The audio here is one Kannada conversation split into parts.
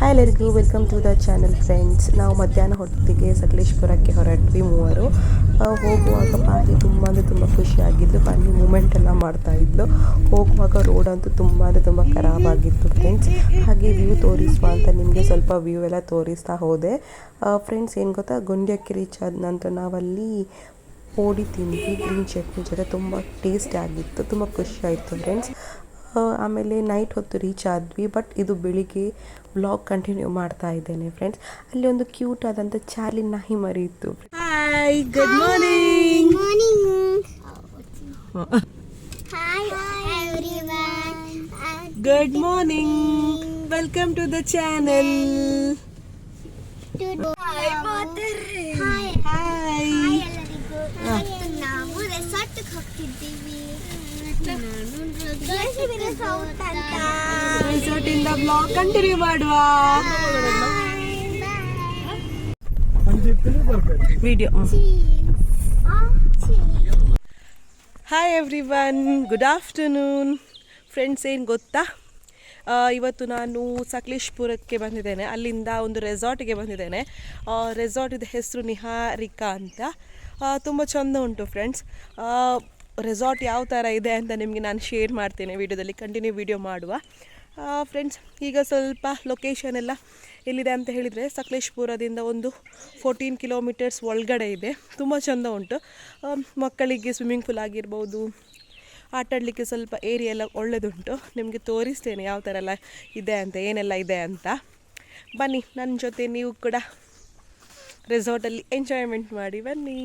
ಹಾಯ್ ಎಲ್ಲರಿಗೂ welcome to the channel friends ನಾವು ಮಧ್ಯಾಹ್ನ ಹೊತ್ತಿಗೆ ಸಕಲೇಶ್ಪುರಕ್ಕೆ ಹೊರಟ್ವಿ ಮೂವರು. ಹೋಗುವಾಗ ಪಾನಿ ತುಂಬ ಅಂದರೆ ತುಂಬ ಖುಷಿಯಾಗಿದ್ದು ಪಾನಿ ಮೂಮೆಂಟ್ ಎಲ್ಲ ಮಾಡ್ತಾ ಇದ್ಲು. ಹೋಗುವಾಗ ರೋಡ್ ಅಂತೂ ತುಂಬ ಅಂದರೆ ತುಂಬ ಖರಾಬ್ ಆಗಿತ್ತು ಫ್ರೆಂಡ್ಸ್ ಹಾಗೆ ವ್ಯೂ ತೋರಿಸುವ ಅಂತ ನಿಮಗೆ ಸ್ವಲ್ಪ ವ್ಯೂ ಎಲ್ಲ ತೋರಿಸ್ತಾ ಹೋದೆ. ಫ್ರೆಂಡ್ಸ್ ಏನು ಗೊತ್ತಾ? ಗುಂಡ್ಯಕ್ಕೆ ರೀಚ್ ಆದ ನಂತರ ನಾವಲ್ಲಿ ಪೋಡಿ ತಿಂದ್ವಿ. ಗ್ರೀನ್ ಚಟ್ನಿ ಜೊತೆ ತುಂಬ ಟೇಸ್ಟ್ ಆಗಿತ್ತು. ತುಂಬ ಖುಷಿ ಆಯಿತು ಫ್ರೆಂಡ್ಸ್ ಆಮೇಲೆ ನೈಟ್ ಹೊತ್ತು ರೀಚ್ ಆದ್ವಿ ಬಟ್ ಇದು ಬೆಳಿಗ್ಗೆ ಬ್ಲಾಗ್ ಕಂಟಿನ್ಯೂ ಮಾಡ್ತಾ ಇದ್ದೇನೆ ಫ್ರೆಂಡ್ಸ್ ಅಲ್ಲಿ ಒಂದು ಕ್ಯೂಟ್ ಆದಂಥ ಚಾರ್ಲಿ ನಾಯಿ ಮರಿ ಇತ್ತು. Hi good morning. Good morning welcome to the channel Hi, Hi. Hi ಎಲ್ಲರಿಗೂ ಇವತ್ತು ನಾವು ರೆಸಾರ್ಟ್ ಹೋಗ್ತಿದ್ದೀವಿ ನಾನು ಸೌತ್ ಅಂತ ರೆಸಾರ್ಟ್ ಕಂಟಿನ್ಯೂ ಮಾಡುವ video hi everyone good afternoon friends ಏನು ಗೊತ್ತಾ? ಇವತ್ತು ನಾನು ಸಕಲೇಶ್ಪುರಕ್ಕೆ ಬಂದಿದ್ದೇನೆ. ಅಲ್ಲಿಂದ ಒಂದು ರೆಸಾರ್ಟ್ಗೆ ಬಂದಿದ್ದೇನೆ. ರೆಸಾರ್ಟಿದ ಹೆಸರು ನಿಹಾರಿಕಾ ಅಂತ. ತುಂಬ ಚೆಂದ ಉಂಟು ಫ್ರೆಂಡ್ಸ್ ರೆಸಾರ್ಟ್ ಯಾವ ಥರ ಇದೆ ಅಂತ ನಿಮಗೆ ನಾನು ಶೇರ್ ಮಾಡ್ತೇನೆ ವಿಡಿಯೋದಲ್ಲಿ. ಕಂಟಿನ್ಯೂ ವಿಡಿಯೋ ಮಾಡುವ. ಫ್ರೆಂಡ್ಸ್ ಈಗ ಸ್ವಲ್ಪ ಲೊಕೇಶನ್ ಎಲ್ಲ ಎಲ್ಲಿದೆ ಅಂತ ಹೇಳಿದರೆ ಸಕಲೇಶ್ಪುರದಿಂದ ಒಂದು ಫೋರ್ಟೀನ್ ಕಿಲೋಮೀಟರ್ಸ್ ಒಳಗಡೆ ಇದೆ. ತುಂಬ ಚೆಂದ ಉಂಟು. ಮಕ್ಕಳಿಗೆ ಸ್ವಿಮ್ಮಿಂಗ್ ಪೂಲ್ ಆಗಿರ್ಬೋದು ಆಟಾಡಲಿಕ್ಕೆ ಸ್ವಲ್ಪ ಏರಿಯಾ ಎಲ್ಲ ಒಳ್ಳೆದುಂಟು. ನಿಮಗೆ ತೋರಿಸ್ತೇನೆ ಯಾವ ಥರ ಎಲ್ಲ ಇದೆ ಅಂತ, ಏನೆಲ್ಲ ಇದೆ ಅಂತ. ಬನ್ನಿ ನನ್ನ ಜೊತೆ ನೀವು ಕೂಡ ರೆಸಾರ್ಟಲ್ಲಿ ಎಂಜಾಯ್ಮೆಂಟ್ ಮಾಡಿ, ಬನ್ನಿ.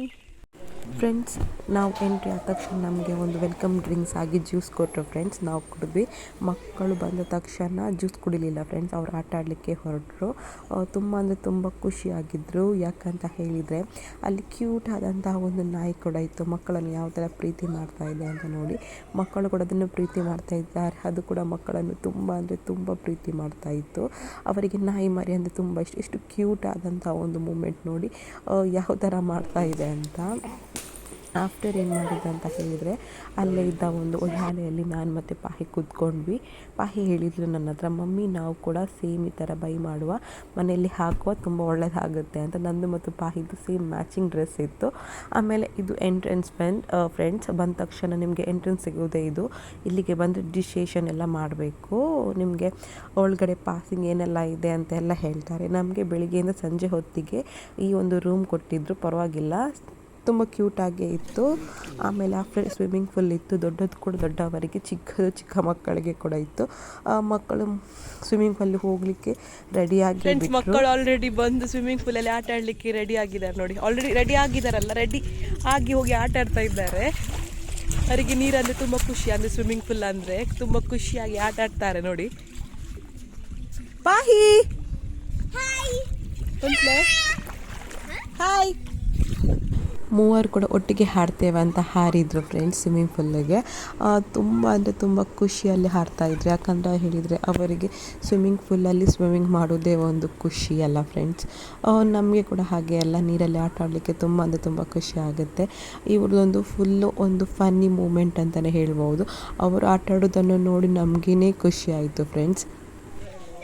ಫ್ರೆಂಡ್ಸ್ ನಾವು ಎಂಟ್ರಿ ಆದ ತಕ್ಷಣ ನಮಗೆ ಒಂದು ವೆಲ್ಕಮ್ ಡ್ರಿಂಕ್ಸ್ ಆಗಿ ಜ್ಯೂಸ್ ಕೊಟ್ಟರು ಫ್ರೆಂಡ್ಸ್ ನಾವು ಕುಡಿದ್ವಿ. ಮಕ್ಕಳು ಬಂದ ತಕ್ಷಣ ಜ್ಯೂಸ್ ಕುಡಿಲಿಲ್ಲ ಫ್ರೆಂಡ್ಸ್ ಅವ್ರು ಆಟ ಆಡಲಿಕ್ಕೆ ಹೊರಟರು. ತುಂಬ ಅಂದರೆ ತುಂಬ ಖುಷಿಯಾಗಿದ್ದರು ಯಾಕಂತ ಹೇಳಿದರೆ, ಅಲ್ಲಿ ಕ್ಯೂಟ್ ಆದಂತಹ ಒಂದು ನಾಯಿ ಕೂಡ ಇತ್ತು. ಮಕ್ಕಳನ್ನು ಯಾವ ಥರ ಪ್ರೀತಿ ಮಾಡ್ತಾ ಇದೆ ಅಂತ ನೋಡಿ, ಮಕ್ಕಳು ಕೂಡ ಅದನ್ನು ಪ್ರೀತಿ ಮಾಡ್ತಾ ಇದ್ದಾರೆ. ಅದು ಕೂಡ ಮಕ್ಕಳನ್ನು ತುಂಬ ಅಂದರೆ ತುಂಬ ಪ್ರೀತಿ ಮಾಡ್ತಾ ಇತ್ತು. ಅವರಿಗೆ ನಾಯಿ ಮರಿ ಅಂದರೆ ತುಂಬ ಇಷ್ಟ. ಎಷ್ಟು ಕ್ಯೂಟ್ ಆದಂಥ ಒಂದು ಮೂಮೆಂಟ್ ನೋಡಿ ಯಾವ ಥರ ಮಾಡ್ತಾ ಇದೆ ಅಂತ. ಆಫ್ಟರ್ ಏನು ಮಾಡಿದ್ದೆ ಅಂತ ಹೇಳಿದರೆ, ಅಲ್ಲೇ ಇದ್ದ ಒಂದು ಒಳ್ಳೆಯಲ್ಲಿ ನಾನು ಮತ್ತು ಪಾಹಿ ಕೂತ್ಕೊಂಡ್ವಿ. ಪಾಹಿ ಹೇಳಿದರು ನನ್ನ ಹತ್ರ, ಮಮ್ಮಿ, ನಾವು ಕೂಡ ಸೇಮ್ ಈ ಥರ ಬೈ ಮಾಡುವ. ಮನೆಯಲ್ಲಿ ಹಾಕುವ ತುಂಬ ಒಳ್ಳೆಯದಾಗುತ್ತೆ ಅಂತ. ನಂದು ಮತ್ತು ಪಾಹಿದು ಸೇಮ್ ಮ್ಯಾಚಿಂಗ್ ಡ್ರೆಸ್ ಇತ್ತು. ಆಮೇಲೆ ಇದು ಎಂಟ್ರೆನ್ಸ್ ಪೆನ್ ಫ್ರೆಂಡ್ಸ್ ಬಂದ ತಕ್ಷಣ ನಿಮಗೆ ಎಂಟ್ರೆನ್ಸ್ ಸಿಗೋದೇ ಇದು. ಇಲ್ಲಿಗೆ ಬಂದು ರಿಜಿಸ್ಟ್ರೇಷನ್ ಎಲ್ಲ ಮಾಡಬೇಕು. ನಿಮಗೆ ಒಳಗಡೆ ಪಾಸಿಂಗ್ ಏನೆಲ್ಲ ಇದೆ ಅಂತ ಎಲ್ಲ ಹೇಳ್ತಾರೆ. ನಮಗೆ ಬೆಳಿಗ್ಗೆಯಿಂದ ಸಂಜೆ ಹೊತ್ತಿಗೆ ಈ ಒಂದು ರೂಮ್ ಕೊಟ್ಟಿದ್ದರು ಪರವಾಗಿಲ್ಲ. ತುಂಬ ಕ್ಯೂಟಾಗೇ ಇತ್ತು. ಆಮೇಲೆ ಆಫ್ಟರ್ ಸ್ವಿಮ್ಮಿಂಗ್ ಪೂಲ್ ಇತ್ತು. ದೊಡ್ಡದು ಕೂಡ ದೊಡ್ಡವರಿಗೆ ಚಿಕ್ಕದು ಚಿಕ್ಕ ಮಕ್ಕಳಿಗೆ ಕೂಡ ಇತ್ತು. ಆ ಮಕ್ಕಳು ಸ್ವಿಮ್ಮಿಂಗ್ ಪೂಲ್ ಹೋಗಲಿಕ್ಕೆ ರೆಡಿಯಾಗಿ ಆಗಿ ಮಕ್ಕಳು ಆಲ್ರೆಡಿ ಬಂದು ಸ್ವಿಮ್ಮಿಂಗ್ ಪೂಲಲ್ಲಿ ಆಟ ಆಡಲಿಕ್ಕೆ ರೆಡಿ ಆಗಿದ್ದಾರೆ ನೋಡಿ. ಆಲ್ರೆಡಿ ರೆಡಿ ಆಗಿದ್ದಾರಲ್ಲ ರೆಡಿ ಆಗಿ ಹೋಗಿ ಆಟ ಆಡ್ತಾ ಇದ್ದಾರೆ. ಅವರಿಗೆ ನೀರಂದ್ರೆ ತುಂಬ ಖುಷಿ ಅಂದರೆ ಸ್ವಿಮ್ಮಿಂಗ್ ಫುಲ್ ಅಂದರೆ ತುಂಬ ಖುಷಿಯಾಗಿ ಆಟ ಆಡ್ತಾರೆ ನೋಡಿ. ಬಾಹಿ ಹಾಯ್ ಹಾಯ್ ಮೂವರು ಕೂಡ ಒಟ್ಟಿಗೆ ಹಾಡ್ತೇವೆ ಅಂತ ಹಾರಿದ್ರು ಫ್ರೆಂಡ್ಸ್ ಸ್ವಿಮ್ಮಿಂಗ್ ಪೂಲಿಗೆ ತುಂಬ ಅಂದರೆ ತುಂಬ ಖುಷಿಯಲ್ಲಿ ಇದ್ರು. ಯಾಕಂದ್ರೆ ಹೇಳಿದರೆ ಅವರಿಗೆ ಸ್ವಿಮ್ಮಿಂಗ್ ಪೂಲಲ್ಲಿ ಸ್ವಿಮ್ಮಿಂಗ್ ಮಾಡೋದೇ ಒಂದು ಖುಷಿ ಅಲ್ಲ ಫ್ರೆಂಡ್ಸ್ ನಮಗೆ ಕೂಡ ಹಾಗೆ ಎಲ್ಲ ನೀರಲ್ಲಿ ಆಟ ಆಡಲಿಕ್ಕೆ ತುಂಬ ಅಂದರೆ ತುಂಬ ಖುಷಿ ಆಗುತ್ತೆ. ಇವ್ರದ್ದೊಂದು ಫುಲ್ಲು ಒಂದು ಫನ್ನಿ ಮೂಮೆಂಟ್ ಅಂತಲೇ ಹೇಳ್ಬೋದು ಅವರು ಆಟ ಆಡೋದನ್ನು ನೋಡಿ ನಮಗೇ ಖುಷಿ ಆಯಿತು ಫ್ರೆಂಡ್ಸ್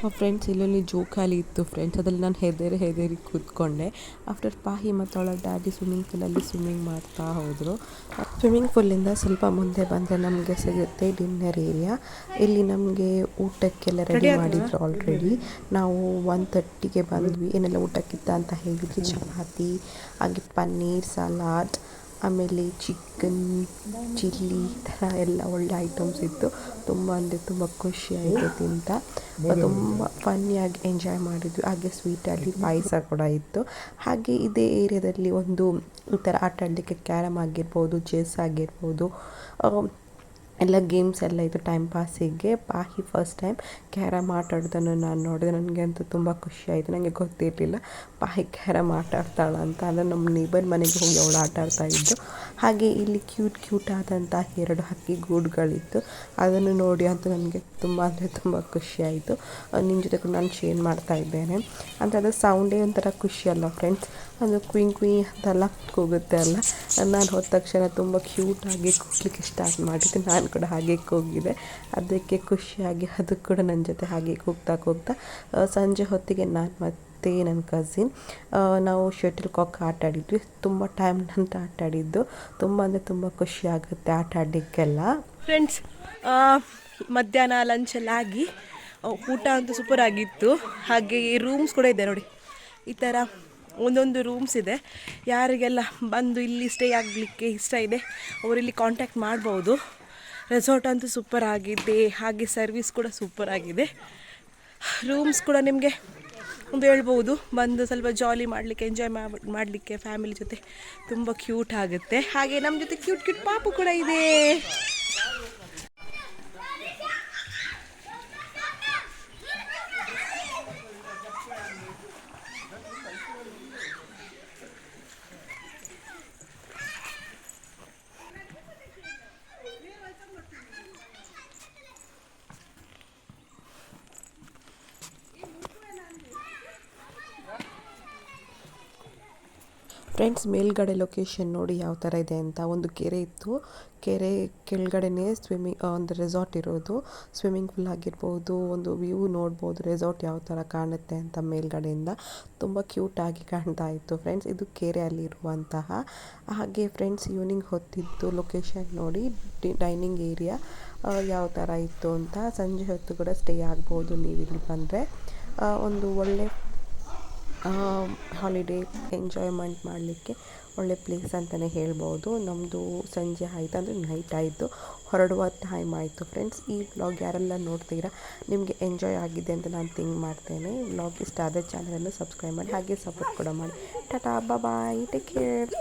ಫ್ರೆಂಡ್ಸ್ ಇಲ್ಲೊಂದು ಜೋಕಾಲಿ ಇತ್ತು ಫ್ರೆಂಡ್ಸ್ ಅದರಲ್ಲಿ ನಾನು ಹೆದರಿ ಹೆದರಿ ಕೂತ್ಕೊಂಡೆ. ಆಫ್ಟರ್ ಪಾಹಿ ಮತ್ತು ಅವಳ ಡ್ಯಾಡಿ ಸ್ವಿಮ್ಮಿಂಗ್ ಪೂಲಲ್ಲಿ ಸ್ವಿಮ್ಮಿಂಗ್ ಮಾಡ್ತಾ ಹೋದರು. ಸ್ವಿಮ್ಮಿಂಗ್ ಪೂಲಿಂದ ಸ್ವಲ್ಪ ಮುಂದೆ ಬಂದರೆ ನಮಗೆ ಸಿಗುತ್ತೆ ಡಿನ್ನರ್ ಏರಿಯಾ ಇಲ್ಲಿ ನಮಗೆ ಊಟಕ್ಕೆಲ್ಲ ರೆಡಿ ಮಾಡಿದ್ರು ಆಲ್ರೆಡಿ ನಾವು ಒನ್ ತರ್ಟಿಗೆ ಬಂದ್ವಿ. ಏನೆಲ್ಲ ಊಟಕ್ಕಿತ್ತ ಅಂತ ಹೇಳಿದ್ವಿ. ಚಪಾತಿ ಹಾಗೆ ಪನ್ನೀರ್ ಸಲಾಡ್ ಆಮೇಲೆ ಚಿಕನ್ ಚಿಲ್ಲಿ ಈ ಥರ ಎಲ್ಲ ಒಳ್ಳೆ ಐಟಮ್ಸ್ ಇತ್ತು. ತುಂಬ ಅಂದರೆ ತುಂಬ ಖುಷಿಯಾಯಿತು ತಿಂತ. ತುಂಬ ಫನ್ನಿಯಾಗಿ ಎಂಜಾಯ್ ಮಾಡಿದ್ವಿ. ಹಾಗೆ ಸ್ವೀಟಲ್ಲಿ ಪಾಯಸ ಕೂಡ ಇತ್ತು. ಹಾಗೆ ಇದೇ ಏರಿಯಾದಲ್ಲಿ ಒಂದು ಈ ಥರ ಆಟ ಆಡಲಿಕ್ಕೆ ಕ್ಯಾರಮ್ ಆಗಿರ್ಬೋದು ಚೆಸ್ ಆಗಿರ್ಬೋದು ಎಲ್ಲ ಗೇಮ್ಸ್ ಎಲ್ಲ ಇದು ಟೈಮ್ ಪಾಸಿಗೆ ಪಾಹಿ ಫಸ್ಟ್ ಟೈಮ್ ಕ್ಯಾರಮ್ ಆಟ ಆಡೋದನ್ನು ನಾನು ನೋಡಿದೆ. ನನಗೆ ಅಂತೂ ತುಂಬ ಖುಷಿ ಆಯಿತು. ನನಗೆ ಗೊತ್ತಿರಲಿಲ್ಲ. ಪಾಹಿ ಕ್ಯಾರಮ್ ಆಟ ಅಂತ. ಅಂದರೆ ನಮ್ಮ ನೇಬರ್ ಮನೆಗೆ ಹೋಗಿ ಅವಳು ಆಟ ಆಡ್ತಾ ಇದ್ದು ಹಾಗೆ ಇಲ್ಲಿ ಕ್ಯೂಟ್ ಕ್ಯೂಟ್ ಆದಂತಹ ಎರಡು ಹಕ್ಕಿ ಗೂಡುಗಳಿತ್ತು. ಅದನ್ನು ನೋಡಿ ಅಂತೂ ನನಗೆ ತುಂಬ ಅಂದರೆ ತುಂಬ ಖುಷಿ ಆಯಿತು. ನಿಮ್ಮ ಜೊತೆ ನಾನು ಶೇರ್ ಮಾಡ್ತಾ ಇದ್ದೇನೆ. ಅಂದರೆ ಅದು ಸೌಂಡೇ ಒಂಥರ ಖುಷಿ ಫ್ರೆಂಡ್ಸ್ ಅದು ಕುಯ್ ಕುಯ್ ಅಂತೆಲ್ಲ ಕೂಗುತ್ತೆ ಅಲ್ಲ. ನಾನು ಹೋದ ತಕ್ಷಣ ತುಂಬ ಕ್ಯೂಟಾಗಿ ಕೂಗ್ಲಿಕ್ಕೆ ಸ್ಟಾರ್ಟ್ ಮಾಡಿದ್ದೆ. ನಾನು ಕೂಡ ಹಾಗೆ ಕೂಗಿದೆ. ಅದಕ್ಕೆ ಖುಷಿಯಾಗಿ ಅದು ಕೂಡ ನನ್ನ ಜೊತೆ ಹಾಗೆ ಕೂಗ್ತಾ ಕೂಗ್ತಾ ಸಂಜೆ ಹೊತ್ತಿಗೆ ನಾನು ಮತ್ತು ನನ್ನ ಕಸಿನ್ ನಾವು ಶಟಲ್ ಕಾಕ್ ಆಟ ಆಡಿದ್ವಿ. ತುಂಬ ಟೈಮ್ ನಂತರ ಆಟ ಆಡಿದ್ದು. ತುಂಬ ಅಂದರೆ ತುಂಬ ಖುಷಿ ಆಗುತ್ತೆ ಆಟ ಆಡಲಿಕ್ಕೆಲ್ಲ. ಫ್ರೆಂಡ್ಸ್ ಮಧ್ಯಾಹ್ನ ಲಂಚ್ ಎಲ್ಲ ಆಗಿ, ಊಟ ಅಂತೂ ಸೂಪರ್ ಆಗಿತ್ತು. ಹಾಗೆ ರೂಮ್ಸ್ ಕೂಡ ಇದೆ ನೋಡಿ. ಈ ಥರ ಒಂದೊಂದು ರೂಮ್ಸ್ ಇದೆ. ಯಾರಿಗೆಲ್ಲ ಬಂದು ಇಲ್ಲಿ ಸ್ಟೇ ಆಗಲಿಕ್ಕೆ ಇಷ್ಟ ಇದೆ, ಅವರಿಲ್ಲಿ ಕಾಂಟ್ಯಾಕ್ಟ್ ಮಾಡ್ಬೋದು. ರೆಸಾರ್ಟ್ ಅಂತೂ ಸೂಪರ್ ಆಗಿದೆ, ಹಾಗೆ ಸರ್ವಿಸ್ ಕೂಡ ಸೂಪರ್ ಆಗಿದೆ. ರೂಮ್ಸ್ ಕೂಡ ನಿಮಗೆ ಒಂದು ಹೇಳ್ಬೋದು, ಬಂದು ಸ್ವಲ್ಪ ಜಾಲಿ ಮಾಡಲಿಕ್ಕೆ ಎಂಜಾಯ್ ಮಾಡಲಿಕ್ಕೆ ಫ್ಯಾಮಿಲಿ ಜೊತೆ ತುಂಬ ಕ್ಯೂಟ್ ಆಗುತ್ತೆ. ಹಾಗೆ ನಮ್ಮ ಜೊತೆ ಕ್ಯೂಟ್ ಕ್ಯೂಟ್ ಪಾಪು ಕೂಡ ಇದೆ. ಫ್ರೆಂಡ್ಸ್, ಮೇಲ್ಗಡೆ ಲೊಕೇಶನ್ ನೋಡಿ ಯಾವ ಥರ ಇದೆ ಅಂತ. ಒಂದು ಕೆರೆ ಇತ್ತು. ಕೆರೆ ಕೆಳಗಡೆನೇ ಸ್ವಿಮ್ಮಿಂಗ್ ಒಂದು ರೆಸಾರ್ಟ್ ಇರೋದು. ಸ್ವಿಮ್ಮಿಂಗ್ ಪೂಲ್ ಆಗಿರ್ಬೋದು, ಒಂದು ವ್ಯೂ ನೋಡ್ಬೋದು ರೆಸಾರ್ಟ್ ಯಾವ ಥರ ಕಾಣುತ್ತೆ ಅಂತ ಮೇಲ್ಗಡೆಯಿಂದ. ತುಂಬ ಕ್ಯೂಟಾಗಿ ಕಾಣ್ತಾ ಇತ್ತು ಫ್ರೆಂಡ್ಸ್. ಇದು ಕೆರೆಯಲ್ಲಿರುವಂತಹ, ಹಾಗೆ ಫ್ರೆಂಡ್ಸ್ ಈವ್ನಿಂಗ್ ಹೊತ್ತಿತ್ತು ಲೊಕೇಶನ್ ನೋಡಿ ಡೈನಿಂಗ್ ಏರಿಯಾ ಯಾವ ಥರ ಇತ್ತು ಅಂತ. ಸಂಜೆ ಹೊತ್ತು ಕೂಡ ಸ್ಟೇ ಆಗ್ಬೋದು ನೀವು ಇಲ್ಲಿ ಬಂದರೆ ಒಂದು ಒಳ್ಳೆ ಹಾಲಿಡೇ ಎಂಜಾಯ್ಮೆಂಟ್ ಮಾಡಲಿಕ್ಕೆ ಒಳ್ಳೆ ಪ್ಲೇಸ್ ಅಂತಲೇ ಹೇಳ್ಬೋದು. ನಮ್ಮದು ಸಂಜೆ ಆಯಿತು ಅಂದರೆ ನೈಟ್ ಆಯಿತು. ಹೊರಡುವ ಟೈಮ್ ಆಯಿತು ಫ್ರೆಂಡ್ಸ್ ಈ ವ್ಲಾಗ್ ಯಾರೆಲ್ಲ ನೋಡ್ತೀರಾ, ನಿಮಗೆ ಎಂಜಾಯ್ ಆಗಿದೆ ಅಂತ ನಾನು ಥಿಂಕ್ ಮಾಡ್ತೇನೆ. ವ್ಲಾಗ್ ಇಷ್ಟ ಆದ ಚಾನಲನ್ನು ಸಬ್ಸ್ಕ್ರೈಬ್ ಮಾಡಿ, ಹಾಗೆ ಸಪೋರ್ಟ್ ಕೂಡ ಮಾಡಿ. Tata bye take care